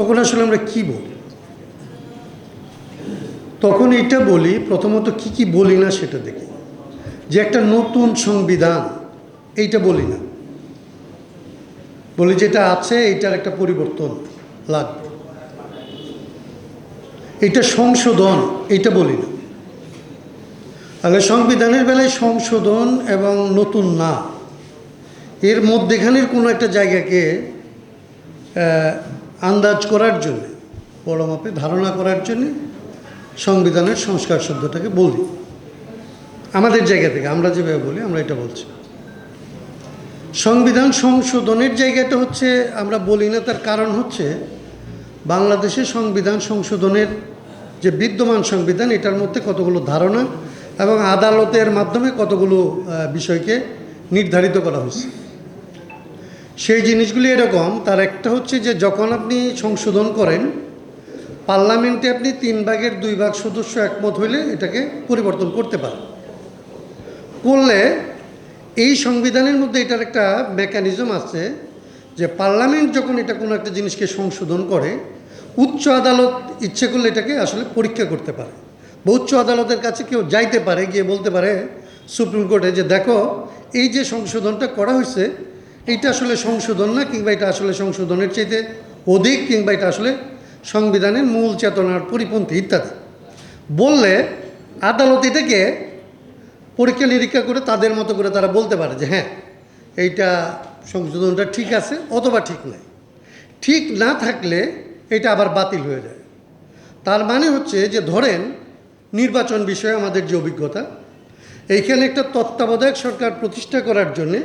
তখন আসলে আমরা কি বলি? তখন এটা বলি, প্রথমত কি কি বলি না সেটা দেখি। যে একটা নতুন সংবিধান, এইটা বলি না। বলি যেটা আছে, এইটার একটা পরিবর্তন লাগবে। এটা সংশোধন, এইটা বলি না। তাহলে সংবিধানের বেলায় সংশোধন এবং নতুন না, এর মধ্যেখানের কোনো একটা জায়গাকে আন্দাজ করার জন্য বড় মাপে ধারণা করার জন্য সংবিধানের সংস্কার শব্দটাকে বলি। আমাদের জায়গা থেকে, আমরা যেভাবে বলি, আমরা এটা বলছি। সংবিধান সংশোধনের জায়গাটা হচ্ছে, আমরা বলি না, তার কারণ হচ্ছে বাংলাদেশে সংবিধান সংশোধনের যে বিদ্যমান সংবিধান, এটার মধ্যে কতগুলো ধারণা এবং আদালতের মাধ্যমে কতগুলো বিষয়কে নির্ধারিত করা হয়েছে। সেই জিনিসগুলি এরকম। তার একটা হচ্ছে যে, যখন আপনি সংশোধন করেন, পার্লামেন্টে আপনি তিন ভাগের দুই ভাগ সদস্য একমত হইলে এটাকে পরিবর্তন করতে পারেন। করলে এই সংবিধানের মধ্যে এটার একটা মেকানিজম আছে যে, পার্লামেন্ট যখন এটা কোনো একটা জিনিসকে সংশোধন করে, উচ্চ আদালত ইচ্ছে করলে এটাকে আসলে পরীক্ষা করতে পারে। বা উচ্চ আদালতের কাছে কেউ যাইতে পারে, গিয়ে বলতে পারে সুপ্রিম কোর্টে যে, দেখো, এই যে সংশোধনটা করা হয়েছে এইটা আসলে সংশোধন না, কিংবা এটা আসলে সংশোধনের চাইতে অধিক, কিংবা এটা আসলে সংবিধানের মূল চেতনার পরিপন্থী ইত্যাদি। বললে আদালত এটাকে পরীক্ষা নিরীক্ষা করে তাদের মতো করে তারা বলতে পারে যে হ্যাঁ এইটা সংশোধনটা ঠিক আছে, অথবা ঠিক নাই। ঠিক না থাকলে এটা আবার বাতিল হয়ে যায়। তার মানে হচ্ছে যে, ধরেন নির্বাচন বিষয়ে আমাদের যে অভিজ্ঞতা, এইখানে একটা তত্ত্বাবধায়ক সরকার প্রতিষ্ঠা করার জন্যে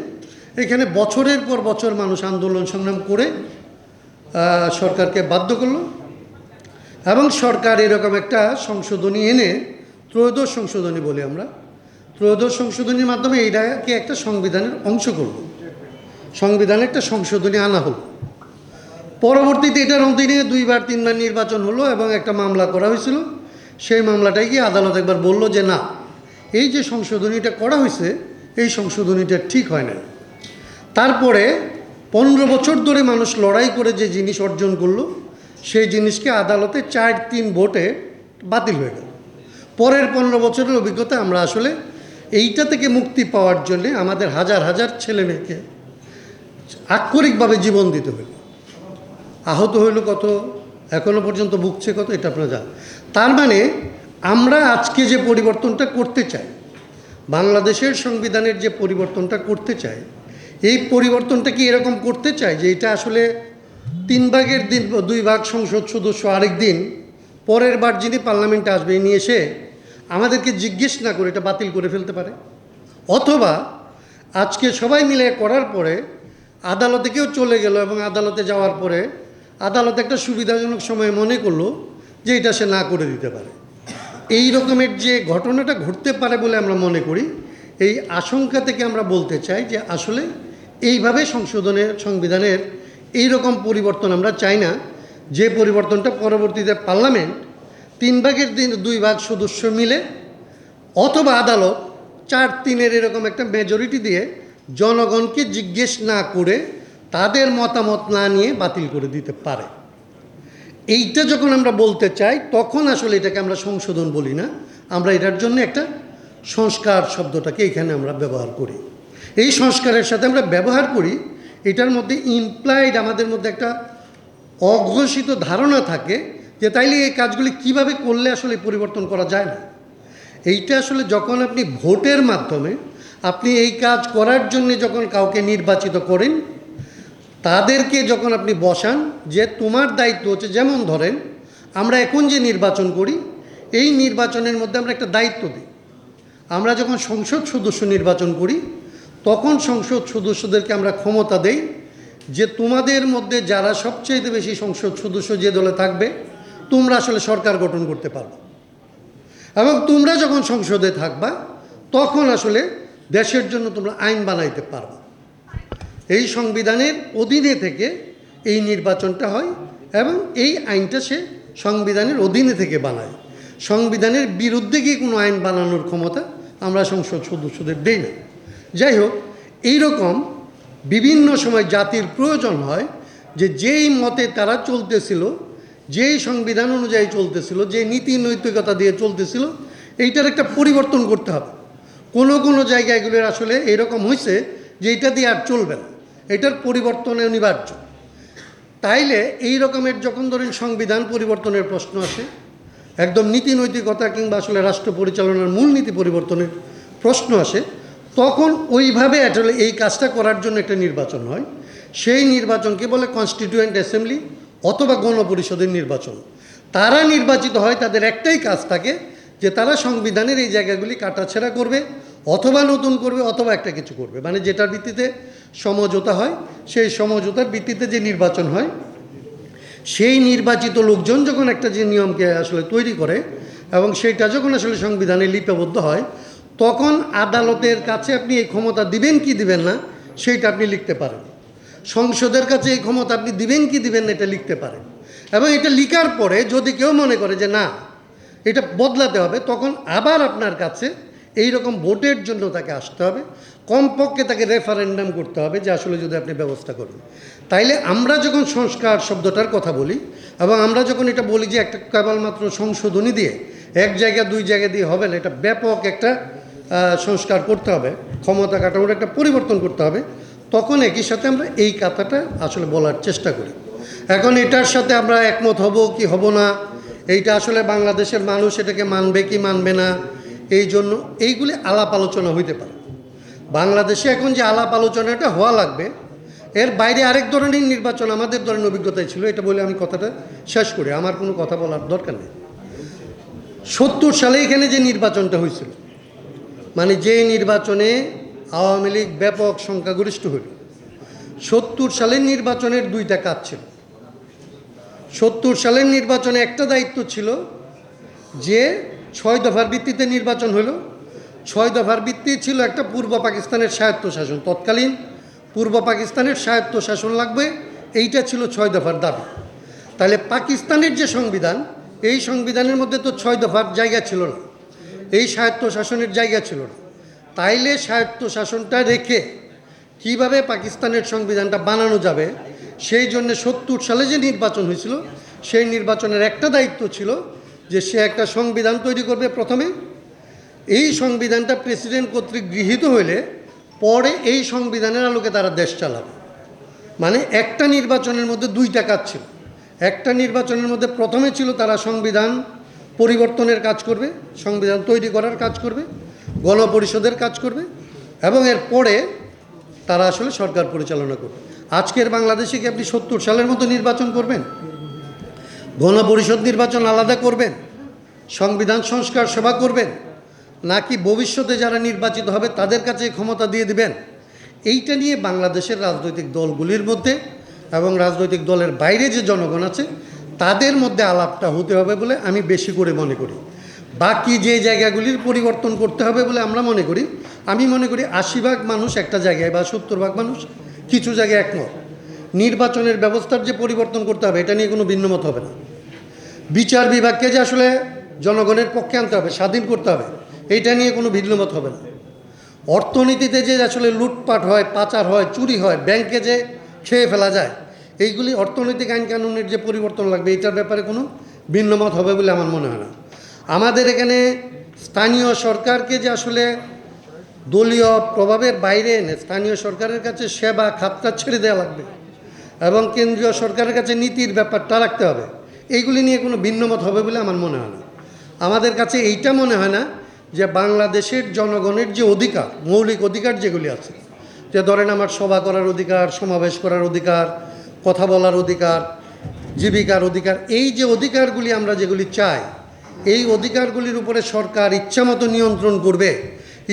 এখানে বছরের পর বছর মানুষ আন্দোলন সংগ্রাম করে সরকারকে বাধ্য করল এবং সরকার এরকম একটা সংশোধনী এনে, ত্রয়োদশ সংশোধনী বলি আমরা, ত্রয়োদশ সংশোধনীর মাধ্যমে এইটাকে একটা সংবিধানের অংশ করব সংবিধানে একটা সংশোধনী আনা হলো। পরবর্তীতে এটার অধীনে দুইবার তিনবার নির্বাচন হলো এবং একটা মামলা করা হয়েছিল। সেই মামলাটাই গিয়ে আদালত একবার বলল যে না, এই যে সংশোধনীটা করা হয়েছে, এই সংশোধনীটা ঠিক হয় না তারপরে পনেরো বছর ধরে মানুষ লড়াই করে যে জিনিস অর্জন করল, সেই জিনিসকে আদালতে চার তিন ভোটে বাতিল হয়ে গেল। পরের পনেরো বছরের অভিজ্ঞতা আমরা আসলে এইটা থেকে মুক্তি পাওয়ার জন্যে আমাদের হাজার হাজার ছেলে মেয়েকে আক্ষরিকভাবে জীবন দিতে হইল আহত হইল কত, এখনও পর্যন্ত ভুগছে কত, এটা আপনারা জান তার মানে আমরা আজকে যে পরিবর্তনটা করতে চাই, বাংলাদেশের সংবিধানের যে পরিবর্তনটা করতে চাই এই পরিবর্তনটা কি এরকম করতে চাই যে এটা আসলে তিন ভাগের দিন, দুই ভাগ সংসদ সদস্য আরেক দিন, পরের বার যিনি পার্লামেন্টে আসবে নিয়ে এসে আমাদেরকে জিজ্ঞেস না করে এটা বাতিল করে ফেলতে পারে? অথবা আজকে সবাই মিলে করার পরে আদালতে কেউ চলে গেল এবং আদালতে যাওয়ার পরে আদালত একটা সুবিধাজনক সময় মনে করল যে এটা সে না করে দিতে পারে। এই রকমের যে ঘটনাটা ঘটতে পারে বলে আমরা মনে করি, এই আশঙ্কা থেকে আমরা বলতে চাই যে আসলে এইভাবে সংশোধনের, সংবিধানের এই রকম পরিবর্তন আমরা চাই না। যে পরিবর্তনটা পরবর্তীতে পার্লামেন্ট তিন ভাগের দিন দুই ভাগ সদস্য মিলে অথবা আদালত চার তিনের এরকম একটা মেজরিটি দিয়ে জনগণকে জিজ্ঞেস না করে তাদের মতামত না নিয়ে বাতিল করে দিতে পারে। এইটা যখন আমরা বলতে চাই, তখন আসলে এটাকে আমরা সংশোধন বলি না। আমরা এটার জন্য একটা সংস্কার শব্দটাকে এখানে আমরা ব্যবহার করি। এই সংস্কারের সাথে আমরা ব্যবহার করি, এটার মধ্যে ইমপ্লয়েড আমাদের মধ্যে একটা অঘোষিত ধারণা থাকে যে তাইলে এই কাজগুলি কীভাবে করলে আসলে পরিবর্তন করা যায় না। এইটা আসলে যখন আপনি ভোটের মাধ্যমে আপনি এই কাজ করার জন্য যখন কাউকে নির্বাচিত করেন, তাদেরকে যখন আপনি বসান যে তোমার দায়িত্ব হচ্ছে, যেমন ধরেন আমরা এখন যে নির্বাচন করি, এই নির্বাচনের মধ্যে আমরা একটা দায়িত্ব দিই। আমরা যখন সংসদ সদস্য নির্বাচন করি তখন সংসদ সদস্যদেরকে আমরা ক্ষমতা দেই যে তোমাদের মধ্যে যারা সবচেয়ে বেশি সংসদ সদস্য যে দলে থাকবে, তোমরা আসলে সরকার গঠন করতে পারবে এবং তোমরা যখন সংসদে থাকবা, তখন আসলে দেশের জন্য তোমরা আইন বানাইতে পারবা। এই সংবিধানের অধীনে থেকে এই নির্বাচনটা হয় এবং এই আইনটা সে সংবিধানের অধীনে থেকে বানায়। সংবিধানের বিরুদ্ধে গিয়ে কোনো আইন বানানোর ক্ষমতা আমরা সংসদ সদস্যদের দেই না। যাই হোক এই রকম বিভিন্ন সময় জাতির প্রয়োজন হয় যে যেই মতে তারা চলতেছিল, যেই সংবিধান অনুযায়ী চলতেছিল যে নীতি নৈতিকতা দিয়ে চলতেছিল, এইটার একটা পরিবর্তন করতে হবে। কোনো কোনো জায়গাগুলোর আসলে এরকম হয়েছে যে এটা দিয়ে আর চলবে না। এটার পরিবর্তন অনিবার্য। তাইলে এই রকমের যখন ধরেন সংবিধান পরিবর্তনের প্রশ্ন আসে, একদম নীতি নৈতিকতা কিংবা আসলে রাষ্ট্র পরিচালনার মূলনীতি পরিবর্তনের প্রশ্ন আসে তখন ওইভাবে আসলে এই কাজটা করার জন্য একটা নির্বাচন হয়। সেই নির্বাচনকে বলে কনস্টিটিউয়েন্ট অ্যাসেম্বলি অথবা গণপরিষদের নির্বাচন। তারা নির্বাচিত হয়, তাদের একটাই কাজ থাকে যে তারা সংবিধানের এই জায়গাগুলি কাটাছেড়া করবে, অথবা নতুন করবে, অথবা একটা কিছু করবে। মানে যেটার ভিত্তিতে সমঝোতা হয়, সেই সমঝোতার ভিত্তিতে যে নির্বাচন হয়, সেই নির্বাচিত লোকজন যখন একটা যে নিয়মকে আসলে তৈরি করে এবং সেইটা যখন আসলে সংবিধানে লিপিবদ্ধ হয় তখন আদালতের কাছে আপনি এই ক্ষমতা দিবেন কি দিবেন না, সেইটা আপনি লিখতে পারেন। সংসদের কাছে এই ক্ষমতা আপনি দিবেন কি দিবেন না, এটা লিখতে পারেন। এবং এটা লিখার পরে যদি কেউ মনে করে যে না, এটা বদলাতে হবে, তখন আবার আপনার কাছে এই রকম ভোটের জন্য তাকে আসতে হবে। কমপক্ষে তাকে রেফারেন্ডাম করতে হবে যে আসলে যদি আপনি ব্যবস্থা করুন। তাইলে আমরা যখন সংস্কার শব্দটার কথা বলি, এবং আমরা যখন এটা বলি যে একটা কেবলমাত্র সংশোধনী দিয়ে এক জায়গা, দুই জায়গা দিয়ে হবে না, এটা ব্যাপক একটা সংস্কার করতে হবে, ক্ষমতা কাঠামোর একটা পরিবর্তন করতে হবে, তখন একই সাথে আমরা এই কথাটা আসলে বলার চেষ্টা করি। এখন এটার সাথে আমরা একমত হব কি হব না, এইটা আসলে বাংলাদেশের মানুষ এটাকে মানবে কি মানবে না, এই জন্য এইগুলি আলাপ আলোচনা হইতে পারে। বাংলাদেশে এখন যে আলাপ আলোচনাটা হওয়া লাগবে, এর বাইরে আরেক ধরনের নির্বাচন আমাদের ধরনের অভিজ্ঞতায় ছিল, এটা বলে আমি কথাটা শেষ করি, আমার কোনো কথা বলার দরকার নেই। সত্তর সালে এখানে যে নির্বাচনটা হয়েছিল মানে নির্বাচনে আওয়ামী লীগ ব্যাপক সংখ্যাগরিষ্ঠ হইল সত্তর সালের নির্বাচনের দুইটা কাজ ছিল। সত্তর সালের নির্বাচনে একটা দায়িত্ব ছিল যে ছয় দফার ভিত্তিতে নির্বাচন হলো। ছয় দফার ভিত্তি ছিল একটা পূর্ব পাকিস্তানের স্বায়ত্তশাসন, তৎকালীন পূর্ব পাকিস্তানের স্বায়ত্তশাসন লাগবে, এইটা ছিল ছয় দফার দাবি। তাহলে পাকিস্তানের যে সংবিধান, এই সংবিধানের মধ্যে তো ছয় দফার জায়গা ছিল না। এই স্বায়ত্তশাসনের জায়গা ছিল না। তাইলে স্বায়ত্তশাসনটা রেখে কীভাবে পাকিস্তানের সংবিধানটা বানানো যাবে, সেই জন্য সত্তর সালে যে নির্বাচন হয়েছিল, সেই নির্বাচনের একটা দায়িত্ব ছিল যে সে একটা সংবিধান তৈরি করবে প্রথমে। এই সংবিধানটা প্রেসিডেন্ট কর্তৃক গৃহীত হইলে পরে এই সংবিধানের আলোকে তারা দেশ চালাবে। মানে একটা নির্বাচনের মধ্যে দুইটা কাজ ছিল। একটা নির্বাচনের মধ্যে প্রথমে ছিল তারা সংবিধান পরিবর্তনের কাজ করবে, সংবিধান তৈরি করার কাজ করবে, গণপরিষদের কাজ করবে, এবং এর পরে তারা আসলে সরকার পরিচালনা করবে। আজকের বাংলাদেশে কি আপনি সত্তর সালের মতো নির্বাচন করবেন? গণপরিষদ নির্বাচন আলাদা করবেন? সংবিধান সংস্কার সভা করবেন? নাকি ভবিষ্যতে যারা নির্বাচিত হবে তাদের কাছে ক্ষমতা দিয়ে দিবেন? এইটা নিয়ে বাংলাদেশের রাজনৈতিক দলগুলির মধ্যে এবং রাজনৈতিক দলের বাইরে যে জনগণ আছে তাদের মধ্যে আলাপটা হতে হবে বলে আমি বেশি করে মনে করি। বাকি যে জায়গাগুলির পরিবর্তন করতে হবে বলে আমরা মনে করি, আমি মনে করি আশি ভাগ মানুষ একটা জায়গায় বা সত্তর ভাগ মানুষ কিছু জায়গায় একমত। নির্বাচনের ব্যবস্থার যে পরিবর্তন করতে হবে, এটা নিয়ে কোনো ভিন্নমত হবে না। বিচার বিভাগকে যে আসলে জনগণের পক্ষে আনতে হবে, স্বাধীন করতে হবে এইটা নিয়ে কোনো ভিন্নমত হবে না। অর্থনীতিতে যে আসলে লুটপাট হয়, পাচার হয়, চুরি হয়, ব্যাংকে যে খেয়ে ফেলা যায় এইগুলি অর্থনৈতিক আইন কানুনের যে পরিবর্তন লাগবে, এটার ব্যাপারে কোনো ভিন্নমত হবে বলে আমার মনে হয় না। আমাদের এখানে স্থানীয় সরকারকে যে আসলে দলীয় প্রভাবের বাইরে এনে স্থানীয় সরকারের কাছে সেবা খাতটা ছেড়ে দেওয়া লাগবে এবং কেন্দ্রীয় সরকারের কাছে নীতির ব্যাপারটা রাখতে হবে, এইগুলি নিয়ে কোনো ভিন্নমত হবে বলে আমার মনে হয় না। আমাদের কাছে এইটা মনে হয় না যে বাংলাদেশের জনগণের যে অধিকার, মৌলিক অধিকার যেগুলি আছে, যে ধরেন আমার সভা করার অধিকার, সমাবেশ করার অধিকার কথা বলার অধিকার, জীবিকার অধিকার, এই যে অধিকারগুলি আমরা যেগুলি চাই, এই অধিকারগুলির উপরে সরকার ইচ্ছামতো নিয়ন্ত্রণ করবে।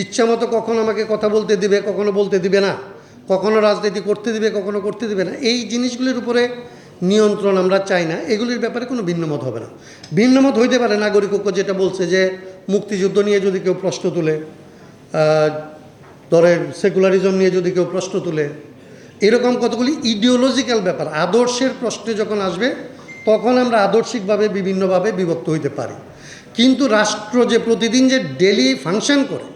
ইচ্ছামতো কখনো আমাকে কথা বলতে দিবে, কখনো বলতে দিবে না। কখনো রাজনীতি করতে দিবে, কখনো করতে দিবে না। এই জিনিসগুলির উপরে নিয়ন্ত্রণ আমরা চাই না। এগুলির ব্যাপারে কোনো ভিন্নমত হবে না। ভিন্নমত হইতে পারে নাগরিক ঐক্য যেটা বলছে যে, মুক্তিযুদ্ধ নিয়ে যদি কেউ প্রশ্ন তুলে ধরেন সেকুলারিজম নিয়ে যদি কেউ প্রশ্ন তুলে এরকম কতগুলি ইডিওলজিক্যাল ব্যাপার, আদর্শের প্রশ্নে যখন আসবে, তখন আমরা আদর্শিকভাবে, বিভিন্নভাবে বিভক্ত হইতে পারি। কিন্তু রাষ্ট্র যে প্রতিদিন যে ডেলি ফাংশন করে,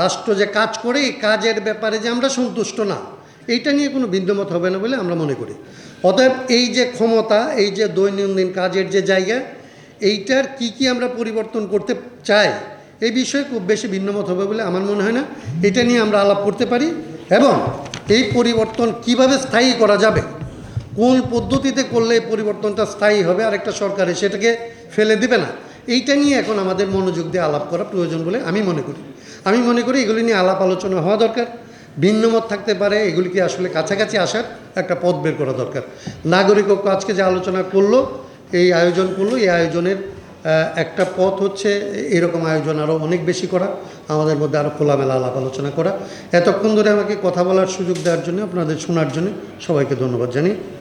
রাষ্ট্র যে কাজ করে, এই কাজের ব্যাপারে যে আমরা সন্তুষ্ট না, এইটা নিয়ে কোনো ভিন্নমত হবে না বলে আমরা মনে করি। অতএব এই যে ক্ষমতা, এই যে দৈনন্দিন কাজের যে জায়গা, এইটার কি কি আমরা পরিবর্তন করতে চাই, এই বিষয়ে খুব বেশি ভিন্নমত হবে বলে আমার মনে হয় না। এটা নিয়ে আমরা আলাপ করতে পারি এবং এই পরিবর্তন কীভাবে স্থায়ী করা যাবে? কোন পদ্ধতিতে করলে এই পরিবর্তনটা স্থায়ী হবে? আর একটা সরকারে সেটাকে ফেলে দিবে না? এইটা নিয়ে এখন আমাদের মনোযোগ দিয়ে আলাপ করা প্রয়োজন বলে আমি মনে করি। আমি মনে করি এগুলি নিয়ে আলাপ আলোচনা হওয়া দরকার। ভিন্নমত থাকতে পারে, এগুলিকে আসলে কাছাকাছি আসার একটা পথ বের করা দরকার। নাগরিক ঐক্য আজকে যে আলোচনা করল, এই আয়োজন করল, এই আয়োজনের একটা পথ হচ্ছে এরকম আয়োজন আরও অনেক বেশি করা, আমাদের মধ্যে আরও খোলামেলা আলাপ আলোচনা করা। এতক্ষণ ধরে আমাকে কথা বলার সুযোগ দেওয়ার জন্য, আপনাদের শোনার জন্য সবাইকে ধন্যবাদ জানি